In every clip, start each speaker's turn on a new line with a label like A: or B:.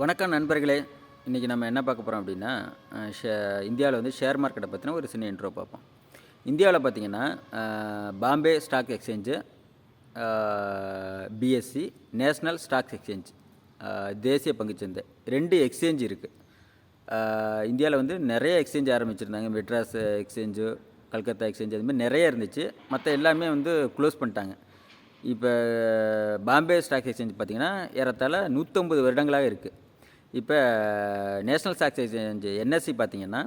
A: வணக்கம் நண்பர்களே. இன்றைக்கி நம்ம என்ன பார்க்க போகிறோம் அப்படின்னா ஷே இந்தியாவில் வந்து ஷேர் மார்க்கெட்டை பற்றின ஒரு சின்ன இன்ட்ரோ பார்ப்போம். இந்தியாவில் பார்த்தீங்கன்னா Bombay stock exchange BSE national stock exchange தேசிய பங்குச்சந்தை ரெண்டு எக்ஸ்சேஞ்ச் இருக்குது இந்தியாவில் வந்து நிறைய எக்ஸ்சேஞ்ச் ஆரம்பிச்சிருந்தாங்க. மெட்ராஸ் எக்ஸ்சேஞ்சு கல்கத்தா எக்ஸ்சேஞ்ச் அது மாதிரி நிறைய இருந்துச்சு. மற்ற எல்லாமே வந்து க்ளோஸ் பண்ணிட்டாங்க. இப்போ பாம்பே ஸ்டாக் எக்ஸ்சேஞ்ச் பார்த்திங்கன்னா ஏறத்தாழ நூற்றம்பது வருடங்களாக இருக்குது இப்போ நேஷ்னல் ஸ்டாக் எக்ஸ்சேஞ்ச் என்எஸ்சி பார்த்திங்கன்னா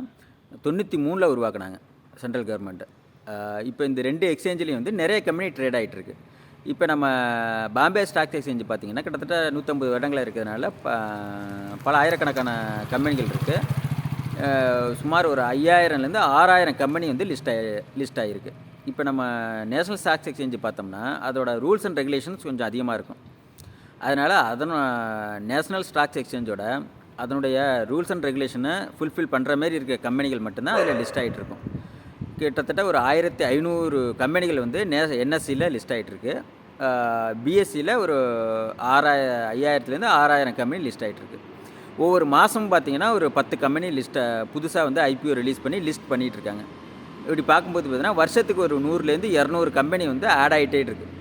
A: தொண்ணூற்றி மூணில் உருவாக்குனாங்க சென்ட்ரல் கவர்மெண்ட்டு இப்போ இந்த ரெண்டு எக்ஸ்சேஞ்சிலையும் வந்து நிறைய கம்பெனி ட்ரேட் ஆகிட்டுருக்கு இப்போ நம்ம பாம்பே ஸ்டாக் எக்ஸ்சேஞ்ச் பார்த்திங்கன்னா கிட்டத்தட்ட நூற்றம்பது வருடங்களாக இருக்கிறதுனால ப பல ஆயிரக்கணக்கான கம்பெனிகள் இருக்குது சுமார் ஒரு ஐயாயிரம்லேருந்து ஆறாயிரம் கம்பெனி வந்து லிஸ்ட் ஆகி லிஸ்ட் ஆகிருக்கு இப்போ நம்ம நேஷ்னல் ஸ்டாக்ஸ் எக்ஸ்சேஞ்சு பார்த்தோம்னா அதோட ரூல்ஸ் அண்ட் ரெகுலேஷன்ஸ் கொஞ்சம் அதிகமாக இருக்கும். அதனால் அதன நேஷ்னல் ஸ்டாக்ஸ் எக்ஸ்சேஞ்சோட அதனுடைய ரூல்ஸ் அண்ட் ரெகுலேஷனை ஃபுல்ஃபில் பண்ணுற மாதிரி இருக்க கம்பெனிகள் மட்டும்தான் அதில் லிஸ்ட் ஆகிட்டு இருக்கும் கிட்டத்தட்ட ஒரு ஆயிரத்தி ஐநூறு கம்பெனிகள் வந்து நே என்எஸ்சியில் லிஸ்ட் ஆகிட்டுருக்கு பிஎஸ்சியில் ஒரு ஆறாய ஐயாயிரத்துலேருந்து ஆறாயிரம் கம்பெனி லிஸ்ட் ஆகிட்டுருக்கு ஒவ்வொரு மாதமும் பார்த்தீங்கன்னா ஒரு பத்து கம்பெனி லிஸ்ட்டை புதுசாக வந்து ஐபிஓ ரிலீஸ் பண்ணி லிஸ்ட் பண்ணிகிட்டு இருக்காங்க இப்படி பார்க்கும்போது பார்த்தீங்கன்னா வருஷத்துக்கு ஒரு நூறுலேருந்து இரநூறு கம்பெனி வந்து ஆட் ஆகிட்டே இருக்குது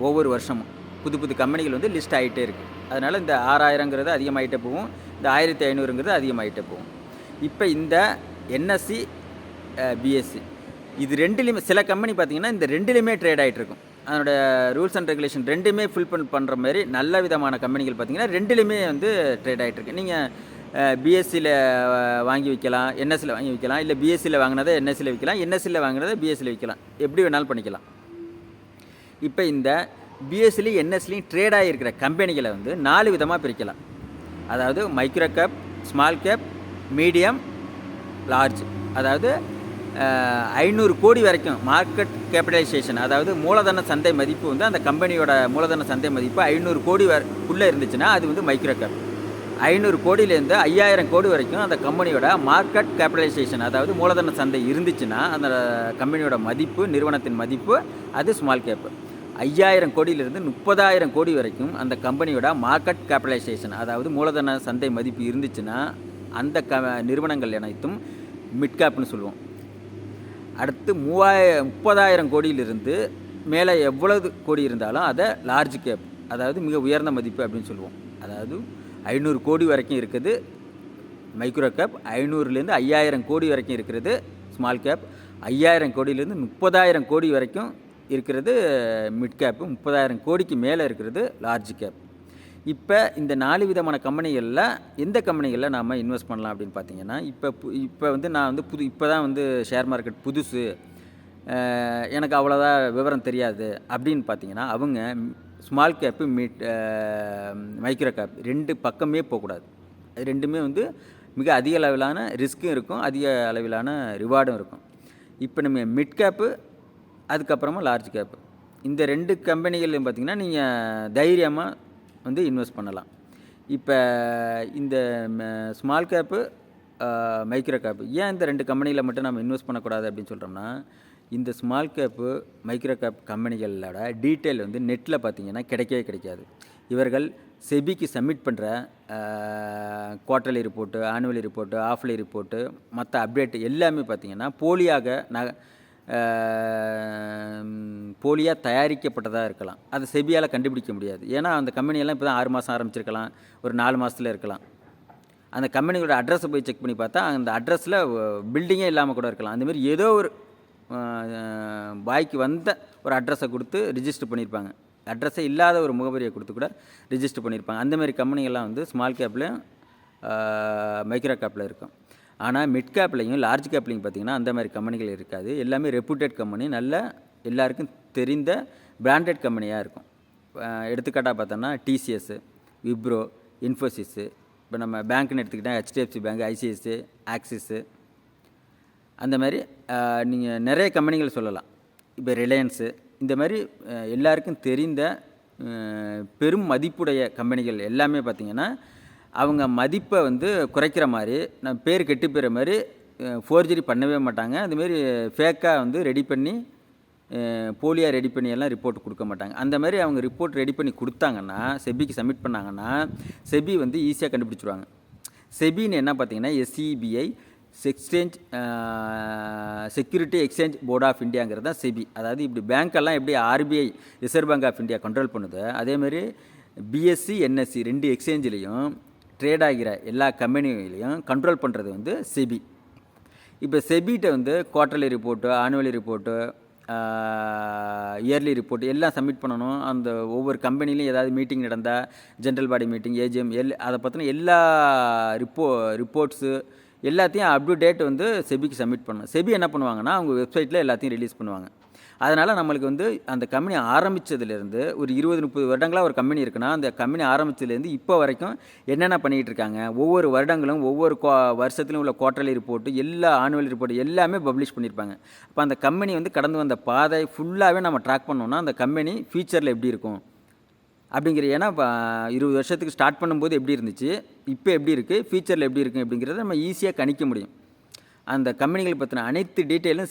A: ஒவ்வொரு வருஷமும். புது புது கம்பெனிகள் வந்து லிஸ்ட் ஆகிட்டே இருக்குது அதனால் இந்த ஆறாயிரங்கிறது அதிகமாகிட்டே போகும். இந்த ஆயிரத்தி ஐநூறுங்கிறது அதிகமாகிட்டே போகும். இப்போ இந்த என்எஸ்சி பிஎஸ்சி இது ரெண்டுலேயுமே சில கம்பெனி பார்த்தீங்கன்னா இந்த ரெண்டுலேயுமே ட்ரேட் ஆகிட்டு இருக்கும். அதனோட ரூல்ஸ் அண்ட் ரெகுலேஷன் ரெண்டுமே ஃபுல்ஃபில் பண்ணுற மாதிரி நல்ல விதமான கம்பெனிகள் பார்த்திங்கன்னா ரெண்டுலேயுமே வந்து ட்ரேட் ஆகிட்டுருக்கு நீங்கள் பிஎஸ்சியில் வாங்கி வைக்கலாம் என்எஸ்சியில் வாங்கி வைக்கலாம் இல்லை பிஎஸ்சியில் வாங்கினதை என்எஸ்சியில் விற்கலாம் என்எஸ்சியில் வாங்கினதை பிஎஸ்சியில் விற்கலாம் எப்படி வேணாலும் பண்ணிக்கலாம். இப்போ இந்த பிஎஸ்சிலையும் என்எஸ்லையும் ட்ரேட் ஆகியிருக்கிற கம்பெனிகளை வந்து நாலு விதமாக பிரிக்கலாம். அதாவது micro cap small cap medium large அதாவது ஐநூறு கோடி வரைக்கும் மார்க்கெட் கேபிட்டலைசேஷன் அதாவது மூலதன சந்தை மதிப்பு வந்து அந்த கம்பெனியோட மூலதன சந்தை மதிப்பு ஐநூறு கோடி வரைக்குள்ளே இருந்துச்சுன்னா அது வந்து மைக்ரோ கேப் ஐநூறு கோடியிலேருந்து ஐயாயிரம் கோடி வரைக்கும் அந்த கம்பெனியோட மார்க்கெட் கேபிட்டலைசேஷன் அதாவது மூலதன சந்தை இருந்துச்சுன்னா அந்த கம்பெனியோட மதிப்பு நிறுவனத்தின் மதிப்பு அது ஸ்மால் கேப்பு ஐயாயிரம் கோடியிலிருந்து முப்பதாயிரம் கோடி வரைக்கும் அந்த கம்பெனியோட மார்க்கெட் கேபிட்டலைசேஷன் அதாவது மூலதன சந்தை மதிப்பு இருந்துச்சுன்னா அந்த க நிறுவனங்கள் அனைத்தும் மிட்கேப்னு சொல்லுவோம். அடுத்து மூவாய முப்பதாயிரம் கோடியிலிருந்து மேலே எவ்வளவு கோடி இருந்தாலும் அதை லார்ஜ் கேப் அதாவது மிக உயர்ந்த மதிப்பு அப்படின்னு சொல்லுவோம். அதாவது ஐநூறு கோடி வரைக்கும் இருக்குது மைக்ரோ கேப் ஐநூறுலேருந்து ஐயாயிரம் கோடி வரைக்கும் இருக்கிறது ஸ்மால் கேப் ஐயாயிரம் கோடியிலேருந்து முப்பதாயிரம் கோடி வரைக்கும் இருக்கிறது மிட் கேப்பு முப்பதாயிரம் கோடிக்கு மேலே இருக்கிறது லார்ஜ் கேப் இப்போ இந்த நாலு விதமான கம்பெனிகளில் எந்த கம்பெனிகளில் நாம் இன்வெஸ்ட் பண்ணலாம் அப்படின்னு பார்த்தீங்கன்னா இப்போ இப்போ வந்து நான் வந்து புது இப்போ தான் வந்து ஷேர் மார்க்கெட் புதுசு எனக்கு அவ்வளோதான் விவரம் தெரியாது அப்படின்னு பார்த்தீங்கன்னா அவங்க small cap mid micro cap ரெண்டு பக்கமே போகக்கூடாது. அது ரெண்டுமே வந்து மிக அதிக அளவிலான ரிஸ்க்கும் இருக்கும் அதிக அளவிலான ரிவார்டும் இருக்கும். இப்போ நம்ம மிட் கேப்பு அதுக்கப்புறமா லார்ஜ் கேப்பு இந்த ரெண்டு கம்பெனிகள்லையும் பார்த்தீங்கன்னா நீங்கள் தைரியமாக வந்து இன்வெஸ்ட் பண்ணலாம். இப்போ இந்த ஸ்மால் கேப்பு மைக்ரோ கேப்பு ஏன் இந்த ரெண்டு கம்பெனியில் மட்டும் நம்ம இன்வெஸ்ட் பண்ணக்கூடாது அப்படின்னு சொல்கிறோம்னா இந்த ஸ்மால் கேப்பு மைக்ரோ கேப் கம்பெனிகளோட டீட்டெயில் வந்து நெட்டில் பார்த்திங்கன்னா கிடைக்கவே கிடைக்காது. இவர்கள் செபிக்கு சப்மிட் பண்ணுற quarterly report annually report halfly report மற்ற அப்டேட் எல்லாமே பார்த்தீங்கன்னா போலியாக ந போலியாக தயாரிக்கப்பட்டதாக இருக்கலாம். அதை செபியால் கண்டுபிடிக்க முடியாது. ஏன்னா அந்த கம்பெனியெல்லாம் இப்போ தான் ஆறு மாதம் ஆரம்பிச்சிருக்கலாம். ஒரு நாலு மாதத்தில் இருக்கலாம். அந்த கம்பெனியோட அட்ரஸை போய் செக் பண்ணி பார்த்தா அந்த அட்ரஸில் பில்டிங்கே இல்லாமல் கூட இருக்கலாம். அந்தமாரி ஏதோ ஒரு பாய்க்கு வந்த ஒரு அட்ரஸை கொடுத்து ரிஜிஸ்டர் பண்ணியிருப்பாங்க. அட்ரஸே இல்லாத ஒரு முகவரியை கொடுத்து கூட ரிஜிஸ்டர் பண்ணியிருப்பாங்க. அந்தமாரி கம்பெனிகள்லாம் வந்து ஸ்மால் கேப்லேயும் மைக்ரோ கேப்பில் இருக்கும். ஆனால் மிட் கேப்லையும் லார்ஜ் கேப்லையும் பார்த்தீங்கன்னா அந்த மாதிரி கம்பெனிகள் இருக்காது. எல்லாமே ரெப்யூட்டட் கம்பெனி நல்ல எல்லாருக்கும் தெரிந்த பிராண்டட் கம்பெனியாக இருக்கும். எடுத்துக்காட்டாக பார்த்தோன்னா டிசிஎஸ் விப்ரோ இன்ஃபோசிஸ்ஸு இப்போ நம்ம பேங்க்னு எடுத்துக்கிட்டால் ஹெச்டிஎஃப்சி பேங்க் ஐசிஐசி ஆக்சிஸு அந்த மாதிரி நீங்கள் நிறைய கம்பெனிகள் சொல்லலாம். இப்போ ரிலையன்ஸு இந்த மாதிரி எல்லாருக்கும் தெரிந்த பெரும் மதிப்புடைய கம்பெனிகள் எல்லாமே பார்த்திங்கன்னா அவங்க மதிப்பை வந்து குறைக்கிற மாதிரி நம்ம பேர் கெட்டு போகிற மாதிரி ஃபோர்ஜரி பண்ணவே மாட்டாங்க. அதுமாரி ஃபேக்காக வந்து ரெடி பண்ணி போலியாக ரெடி பண்ணி எல்லாம் ரிப்போர்ட் கொடுக்க மாட்டாங்க. அந்த மாதிரி அவங்க ரிப்போர்ட் ரெடி பண்ணி கொடுத்தாங்கன்னா செபிக்கு சப்மிட் பண்ணாங்கன்னா செபி வந்து ஈஸியாக கண்டுபிடிச்சிருவாங்க. செபின்னு என்ன பார்த்தீங்கன்னா SCBI exchange security exchange board of இந்தியாங்கிறது தான் செபி. அதாவது இப்படி பேங்க்கெல்லாம் எப்படி RBI reserve bank of India control பண்ணுது அதேமாதிரி பிஎஸ்சி என்எஸ்சி ரெண்டு எக்ஸ்சேஞ்சிலையும் ட்ரேட் ஆகிற எல்லா கம்பெனிகளையும் கண்ட்ரோல் பண்ணுறது வந்து செபி. இப்போ செபிகிட்ட வந்து quarterly report annually report yearly report எல்லாம் சப்மிட் பண்ணணும். அந்த ஒவ்வொரு கம்பெனிலையும் ஏதாவது மீட்டிங் நடந்தால் ஜென்ரல் பாடி மீட்டிங் ஏஜிஎம் எல் அதை பற்றின எல்லா ரிப்போ ரிப்போர்ட்ஸு எல்லாத்தையும் அப் டு டேட் வந்து செபிக்கு சப்மிட் பண்ணணும். செபி என்ன பண்ணுவாங்கன்னா அவங்க வெப்சைட்டில் எல்லாத்தையும் ரிலீஸ் பண்ணுவாங்க. அதனால் நம்மளுக்கு வந்து அந்த கம்பெனி ஆரம்பித்ததுலேருந்து ஒரு இருபது முப்பது வருடங்களாக ஒரு கம்பெனி இருக்குன்னா அந்த கம்பெனி ஆரம்பித்ததுலேருந்து இப்போ வரைக்கும் என்னென்ன பண்ணிகிட்டு இருக்காங்க? ஒவ்வொரு வருடங்களும் ஒவ்வொரு கோ வருஷத்துலையும் உள்ள குவார்ட்டர்லி ரிப்போர்ட்டு எல்லா ஆனுவல் ரிப்போர்ட் எல்லாமே பப்ளிஷ் பண்ணியிருப்பாங்க. அப்போ அந்த கம்பெனி வந்து கடந்து வந்த பாதை ஃபுல்லாகவே நம்ம ட்ராக் பண்ணோம்னா அந்த கம்பெனி ஃபியூச்சரில் எப்படி இருக்கும்? அப்படிங்கிற ஏன்னா இப்போ இருபது வருஷத்துக்கு ஸ்டார்ட் பண்ணும்போது எப்படி இருந்துச்சு? இப்போ எப்படி இருக்குது ஃபியூச்சரில் எப்படி இருக்குது அப்படிங்கிறத நம்ம ஈஸியாக கணிக்க முடியும். அந்த கம்பெனிகள் பற்றின அனைத்து டீட்டெயிலும்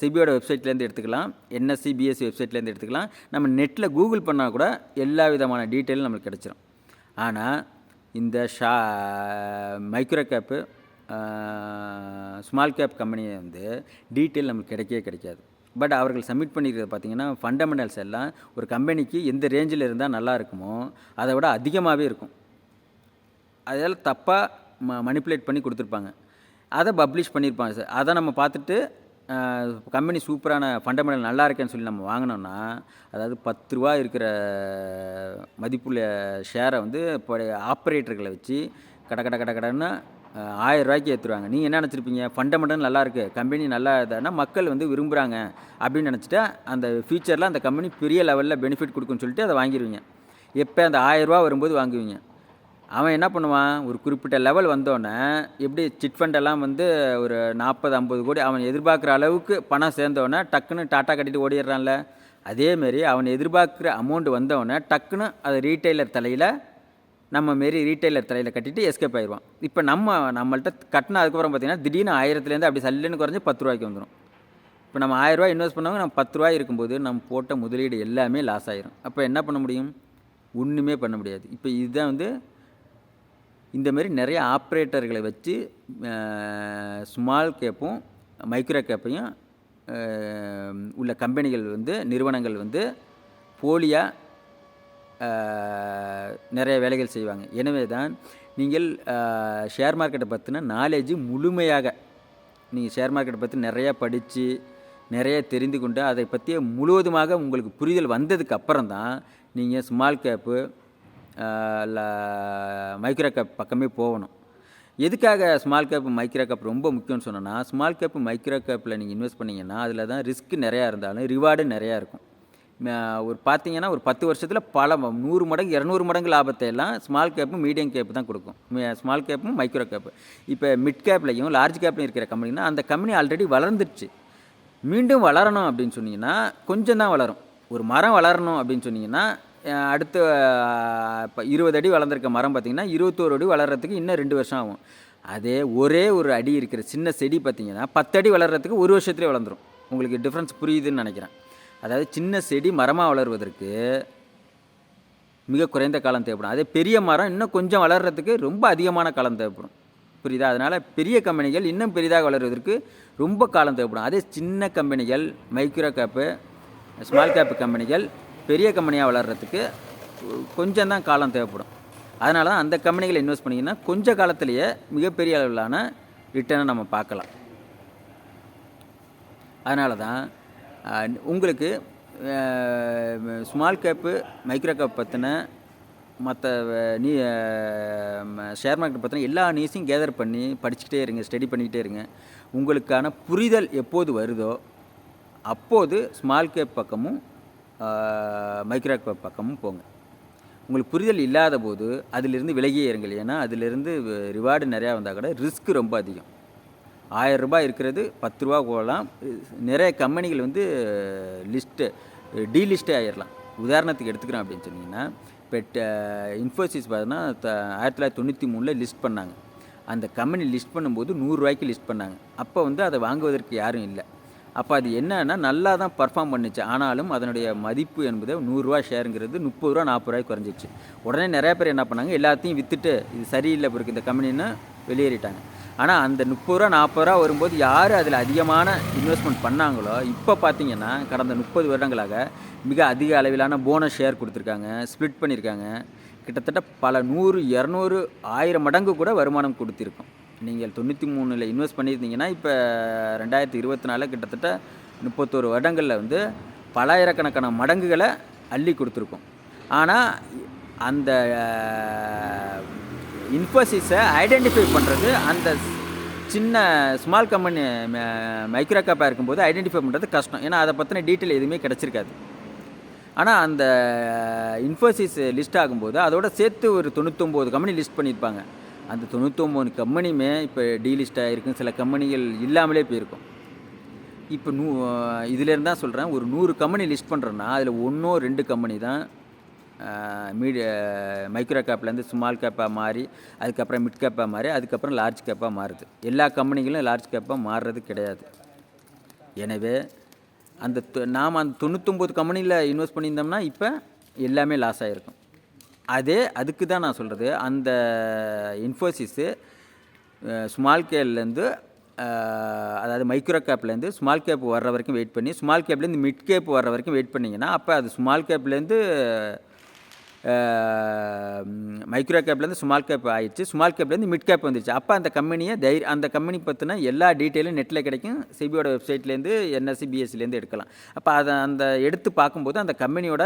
A: சிபியோட வெப்சைட்லேருந்து எடுத்துக்கலாம். என்எஸ்சி பிஎஸ்சி வெப்சைட்லேருந்து எடுத்துக்கலாம். நம்ம நெட்டில் கூகுள் பண்ணால் கூட எல்லா விதமான டீட்டெயிலும் நம்மளுக்கு கிடச்சிரும். ஆனால் இந்த ஷா மைக்ரோ கேப்பு ஸ்மால் கேப் கம்பெனியை வந்து டீட்டெயில் நமக்கு கிடைக்கவே கிடைக்காது. பட் அவர்கள் சப்மிட் பண்ணியிருக்கிறது பார்த்தீங்கன்னா ஃபண்டமெண்டல்ஸ் எல்லாம் ஒரு கம்பெனிக்கு எந்த ரேஞ்சில் இருந்தால் நல்லா இருக்குமோ அதை விட அதிகமாகவே இருக்கும். அதெல்லாம் தப்பாக ம மனிப்புலேட் பண்ணி கொடுத்துருப்பாங்க. அதை பப்ளிஷ் பண்ணியிருப்பாங்க சார். அதை நம்ம பார்த்துட்டு கம்பெனி சூப்பரான ஃபண்டமெண்டல் நல்லா இருக்கேன்னு சொல்லி நம்ம வாங்கினோம்னா அதாவது பத்து ரூபா இருக்கிற மதிப்புள்ள ஷேரை வந்து இப்போ ஆப்ரேட்டர்களை வச்சு கட கட கட கடன்னு ஆயிரம் ரூபாய்க்கு ஏற்றுருவாங்க நீங்கள் என்ன நினச்சிருப்பீங்க? ஃபண்டமெண்டல் நல்லா இருக்குது கம்பெனி நல்லா இதானா? மக்கள் வந்து விரும்புகிறாங்க அப்படின்னு நினச்சிட்டு அந்த ஃபியூச்சரில் அந்த கம்பெனி பெரிய லெவலில் பெனிஃபிட் கொடுக்குன்னு சொல்லிட்டு அதை வாங்கிடுவீங்க எப்போ அந்த ஆயிரம் ரூபா வரும்போது வாங்குவீங்க. அவன் என்ன பண்ணுவான்? ஒரு குறிப்பிட்ட லெவல் வந்தோடனே எப்படி சிட் ஃபண்டெல்லாம் வந்து ஒரு நாற்பது ஐம்பது கோடி அவன் எதிர்பார்க்குற அளவுக்கு பணம் சேர்ந்தோடனே டக்குன்னு டாட்டா கட்டிட்டு ஓடிடுறான்ல. அதேமாரி அவன் எதிர்பார்க்குற அமௌண்ட் வந்தவொடனே டக்குன்னு அதை ரீட்டைலர் தலையில் நம்ம மாரி ரீட்டைலர் தலையில் கட்டிட்டு எஸ்கேப் ஆயிடுவான். இப்போ நம்ம நம்மள்ட்ட கட்டின அதுக்கப்புறம் பார்த்தீங்கன்னா திடீர்னு ஆயிரத்துலேருந்து அப்படி சல்லுன்னு குறைஞ்சி பத்து ரூபாய்க்கு வந்துடும் இப்போ நம்ம ஆயிரரூவா இன்வெஸ்ட் பண்ணவங்க நம்ம பத்து ரூபாய் இருக்கும்போது நம்ம போட்ட முதலீடு எல்லாமே லாஸ் ஆயிரும். அப்போ என்ன பண்ண முடியும்? ஒன்றுமே பண்ண முடியாது. இப்போ இதுதான் வந்து இந்த மாதிரி நிறைய ஆப்ரேட்டர்களை வச்சு ஸ்மால் கேப்பும் மைக்ரோ கேப்பையும் உள்ள கம்பெனிகள் வந்து நிறுவனங்கள் வந்து போலியாக நிறைய வேலைகள் செய்வாங்க. எனவே தான் நீங்கள் ஷேர் மார்க்கெட்டை பற்றின நாலேஜ் முழுமையாக நீங்கள் ஷேர் மார்க்கெட்டை பற்றி நிறையா படித்து நிறைய தெரிந்து கொண்டு அதை பற்றிய முழுவதுமாக உங்களுக்கு புரிதல் வந்ததுக்கு அப்புறம் தான் நீங்கள் ஸ்மால் கேப்பு மைக்ரோ கேப் பக்கமே போகணும். எதுக்காக ஸ்மால் கேப் மைக்ரோ கேப் ரொம்ப முக்கியம்னு சொன்னோன்னா ஸ்மால் கேப் மைக்ரோ கேப்பில் நீங்கள் இன்வெஸ்ட் பண்ணிங்கன்னா அதில் தான் ரிஸ்க் நிறையா இருந்தாலும் ரிவார்டு நிறையா இருக்கும். ஒரு பார்த்தீங்கன்னா ஒரு பத்து வருஷத்தில் பல நூறு மடங்கு இரநூறு மடங்கு லாபத்தை எல்லாம் ஸ்மால் கேப்பும் மீடியம் கேப்பு தான் கொடுக்கும். ஸ்மால் கேப்பும் மைக்ரோ கேப்பு இப்போ மிட் கேப்லையும் லார்ஜ் கேப்லையும் இருக்கிற கம்பெனினா அந்த கம்பெனி ஆல்ரெடி வளர்ந்துருச்சு மீண்டும் வளரணும் அப்படின்னு சொன்னீங்கன்னா கொஞ்சம் தான் வளரும். ஒரு மரம் வளரணும் அப்படின்னு சொன்னீங்கன்னா அடுத்து இப்போ இருபது அடி வளர்ந்துருக்க மரம் பார்த்திங்கன்னா இருபத்தோரு அடி வளர்கிறதுக்கு இன்னும் ரெண்டு வருஷம் ஆகும். அதே ஒரே ஒரு அடி இருக்கிற சின்ன செடி பார்த்திங்கன்னா பத்து அடி வளர்கிறதுக்கு ஒரு வருஷத்துலேயே வளர்ந்துடும் உங்களுக்கு டிஃப்ரென்ஸ் புரியுதுன்னு நினைக்கிறேன். அதாவது சின்ன செடி மரமாக வளர்வதற்கு மிக குறைந்த காலம் தேவைப்படும். அதே பெரிய மரம் இன்னும் கொஞ்சம் வளர்கிறதுக்கு ரொம்ப அதிகமான காலம் தேவைப்படும். புரியுதா? அதனால் பெரிய கம்பெனிகள் இன்னும் பெரிதாக வளர்வதற்கு ரொம்ப காலம் தேவைப்படும். அதே சின்ன கம்பெனிகள் மைக்ரோ கேப்பு ஸ்மால் கேப்பு கம்பெனிகள் பெரிய கம்பெனியாக வளர்கிறதுக்கு கொஞ்சம் தான் காலம் தேவைப்படும். அதனால தான் அந்த கம்பெனிகளை இன்வெஸ்ட் பண்ணிங்கன்னா கொஞ்சம் காலத்திலேயே மிகப்பெரிய அளவிலான ரிட்டர்னை நம்ம பார்க்கலாம். அதனால தான் உங்களுக்கு ஸ்மால் கேப்பு மைக்ரோ கேப் பற்றின மற்ற நீ ஷேர் மார்க்கெட் பற்றின எல்லா நியூஸையும் கேதர் பண்ணி படிச்சுக்கிட்டே இருங்க ஸ்டடி பண்ணிக்கிட்டே இருங்க. உங்களுக்கான புரிதல் எப்போது வருதோ அப்போது ஸ்மால் கேப் பக்கமும் மைக்ரோ பக்கமும் போங்க. உங்களுக்கு புரிதல் இல்லாத போது அதிலிருந்து விலகியே இருங்கள். ஏன்னா அதிலிருந்து ரிவார்டு நிறையா வந்தால் கூட ரிஸ்க் ரொம்ப அதிகம். ஆயிரம் ரூபாய் இருக்கிறது பத்து ரூபா போகலாம் நிறைய கம்பெனிகள் வந்து லிஸ்ட்டு டீலிஸ்ட்டே ஆயிடலாம் உதாரணத்துக்கு எடுத்துக்கிறோம் அப்படின்னு சொன்னீங்கன்னா இப்போ இன்ஃபோசிஸ் பார்த்தோன்னா ஆயிரத்தி தொள்ளாயிரத்தி தொண்ணூற்றி மூணில் லிஸ்ட் பண்ணாங்க. அந்த கம்பெனி லிஸ்ட் பண்ணும்போது நூறுரூவாய்க்கு லிஸ்ட் பண்ணாங்க. அப்போ வந்து அதை வாங்குவதற்கு யாரும் இல்லை. அப்போ அது என்னன்னா நல்லா தான் பர்ஃபார்ம் பண்ணிச்சு. ஆனாலும் அதனுடைய மதிப்பு என்பது நூறுரூவா ஷேருங்கிறது முப்பது ரூபா நாற்பது ரூபாய்க்கு குறைஞ்சிச்சு. உடனே நிறைய பேர் என்ன பண்ணாங்க எல்லாத்தையும் விற்றுட்டு இது சரியில்லை பிறகு இந்த கம்பெனின்னு வெளியேறிட்டாங்க. ஆனால் அந்த முப்பது ரூபா நாற்பது ரூபா வரும்போது யார் அதில் அதிகமான இன்வெஸ்ட்மெண்ட் பண்ணாங்களோ இப்போ பார்த்தீங்கன்னா கடந்த முப்பது வருடங்களாக மிக அதிக அளவிலான போனஸ் ஷேர் கொடுத்துருக்காங்க ஸ்ப்ளிட் பண்ணியிருக்காங்க கிட்டத்தட்ட பல நூறு இரநூறு ஆயிரம் மடங்கு கூட வருமானம் கொடுத்துருக்கோம். நீங்கள் தொண்ணூற்றி மூணில் இன்வெஸ்ட் பண்ணியிருந்தீங்கன்னா இப்போ ரெண்டாயிரத்தி இருபத்தி நாலில் கிட்டத்தட்ட முப்பத்தோரு வருடங்களில் வந்து பலாயிரக்கணக்கான மடங்குகளை அள்ளி கொடுத்துருக்கோம். ஆனால் அந்த இன்ஃபோசிஸை ஐடென்டிஃபை பண்ணுறது அந்த சின்ன ஸ்மால் கம்பெனி மைக்ரோ கேப்பாக இருக்கும்போது ஐடென்டிஃபை பண்ணுறது கஷ்டம். ஏன்னா அதை பற்றின டீட்டெயில் எதுவுமே கிடச்சிருக்காது. ஆனால் அந்த இன்ஃபோசிஸ் லிஸ்ட் ஆகும்போது அதோட சேர்த்து ஒரு தொண்ணூத்தொம்பது கம்பெனி லிஸ்ட் பண்ணியிருப்பாங்க. அந்த தொண்ணூற்றொம்பது கம்பெனியுமே இப்போ டீலிஸ்ட் ஆகிருக்கும் சில கம்பெனிகள் இல்லாமலே போயிருக்கும். இப்போ நூ இதிலேருந்து தான் சொல்கிறேன். ஒரு நூறு கம்பெனி லிஸ்ட் பண்ணுறோன்னா அதில் ஒன்றோ ரெண்டு கம்பெனி தான் மீடிய மைக்ரோ கேப்லேருந்து ஸ்மால் கேப்பாக மாறி அதுக்கப்புறம் மிட் கேப்பாக மாறி அதுக்கப்புறம் லார்ஜ் கேப்பாக மாறுது. எல்லா கம்பெனிகளும் லார்ஜ் கேப்பாக மாறுறது கிடையாது. எனவே அந்த தொ- நாம் அந்த தொண்ணூற்றொம்பது கம்பெனியில் இன்வெஸ்ட் பண்ணியிருந்தோம்னா இப்போ எல்லாமே லாஸ் ஆகிருக்கும். அதே அதுக்கு தான் நான் சொல்கிறது அந்த இன்ஃபோசிஸு ஸ்மால் கேப்லேருந்து அதாவது மைக்ரோ கேப்லேருந்து ஸ்மால் கேப் வர்ற வரைக்கும் வெயிட் பண்ணி ஸ்மால் கேப்லேருந்து மிட் கேப் வர்ற வரைக்கும் வெயிட் பண்ணிங்கன்னா அப்போ அது ஸ்மால் கேப்லேருந்து மைக்ரோ கேப்லேருந்து ஸ்மால் கேப் ஆயிடுச்சு. ஸ்மால் கேப்லேருந்து மிட் கேப் வந்துருச்சு. அப்போ அந்த கம்பெனியை தைரிய அந்த கம்பெனி பற்றின எல்லா டீட்டெயிலும் நெட்டில் கிடைக்கும். சிபியோட வெப்சைட்லேருந்து என்எஸ்சி பிஎஸ்சிலேருந்து எடுக்கலாம். அப்போ அதை அந்த எடுத்து பார்க்கும்போது அந்த கம்பெனியோட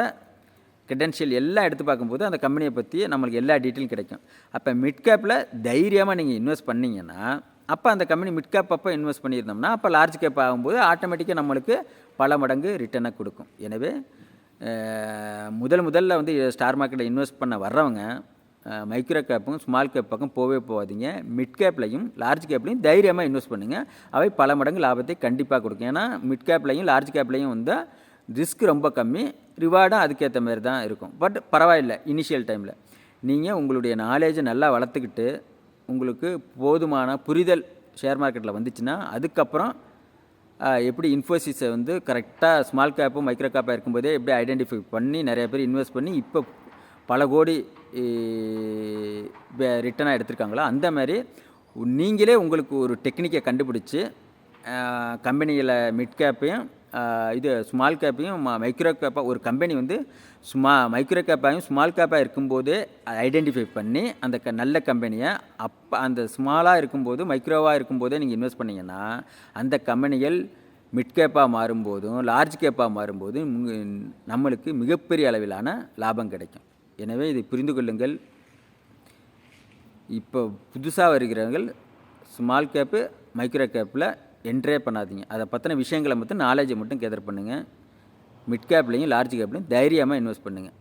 A: கிரெடென்ஷியல் எல்லாம் எடுத்து பார்க்கும்போது அந்த கம்பெனியை பற்றி நம்மளுக்கு எல்லா டீட்டெயிலும் கிடைக்கும். அப்போ மிட் கேப்பில் தைரியமாக நீங்கள் இன்வெஸ்ட் பண்ணிங்கன்னா அப்போ அந்த கம்பெனி மிட் கேப் அப்போ இன்வெஸ்ட் பண்ணியிருந்தோம்னா அப்போ லார்ஜ் கேப் ஆகும்போது ஆட்டோமேட்டிக்காக நம்மளுக்கு பல மடங்கு ரிட்டனை கொடுக்கும். எனவே முதல் முதல்ல வந்து ஸ்டார் மார்க்கெட்டில் இன்வெஸ்ட் பண்ண வர்றவங்க மைக்ரோ கேப்பும் ஸ்மால் கேப் பக்கம் போகவே போகாதீங்க. மிட் கேப்லையும் லார்ஜ் கேப்லையும் தைரியமாக இன்வெஸ்ட் பண்ணுங்கள் அவை பல மடங்கு லாபத்தை கண்டிப்பாக கொடுக்கும். ஏன்னா மிட் கேப்லையும் லார்ஜ் கேப்லையும் வந்து ரிஸ்க் ரொம்ப கம்மி ரிவார்டும் அதுக்கேற்ற மாதிரி தான் இருக்கும். பட் பரவாயில்ல இனிஷியல் டைமில் நீங்கள் உங்களுடைய நாலேஜை நல்லா வளர்த்துக்கிட்டு உங்களுக்கு போதுமான புரிதல் ஷேர் மார்க்கெட்டில் வந்துச்சுன்னா அதுக்கப்புறம் எப்படி இன்ஃபோசிஸை வந்து கரெக்டாக ஸ்மால் கேப்பும் மைக்ரோ கேப்பாக இருக்கும்போதே எப்படி ஐடென்டிஃபை பண்ணி நிறைய பேர் இன்வெஸ்ட் பண்ணி இப்போ பல கோடி ரிட்டனாக எடுத்திருக்காங்களோ அந்த மாதிரி நீங்களே உங்களுக்கு ஒரு டெக்னிக்கை கண்டுபிடிச்சி கம்பெனியில் மிட் கேப்பையும் இது ஸ்மால் கேப்பையும் மைக்ரோ கேப்பாக ஒரு கம்பெனி வந்து சும்மா மைக்ரோ கேப்பாயும் ஸ்மால் கேப்பாக இருக்கும்போதே ஐடென்டிஃபை பண்ணி அந்த க நல்ல கம்பெனியை அப்போ அந்த ஸ்மாலாக இருக்கும்போது மைக்ரோவாக இருக்கும்போதே நீங்கள் இன்வெஸ்ட் பண்ணிங்கன்னா அந்த கம்பெனிகள் மிட் கேப்பாக மாறும்போதும் லார்ஜ் கேப்பாக மாறும்போதும் நம்மளுக்கு மிகப்பெரிய அளவிலான லாபம் கிடைக்கும். எனவே இதை புரிந்து கொள்ளுங்கள். இப்போ புதுசாக வருகிறவர்கள் ஸ்மால் கேப்பு மைக்ரோ கேப்பில் என்ட்ரே பண்ணாதீங்க. அதை பற்றின விஷயங்களை மட்டும் நாலேஜை மட்டும் கேதர் பண்ணுங்கள் மிட் கேப்லேயும் லார்ஜ் கேப்லேயும் தைரியமாக இன்வெஸ்ட் பண்ணுங்கள்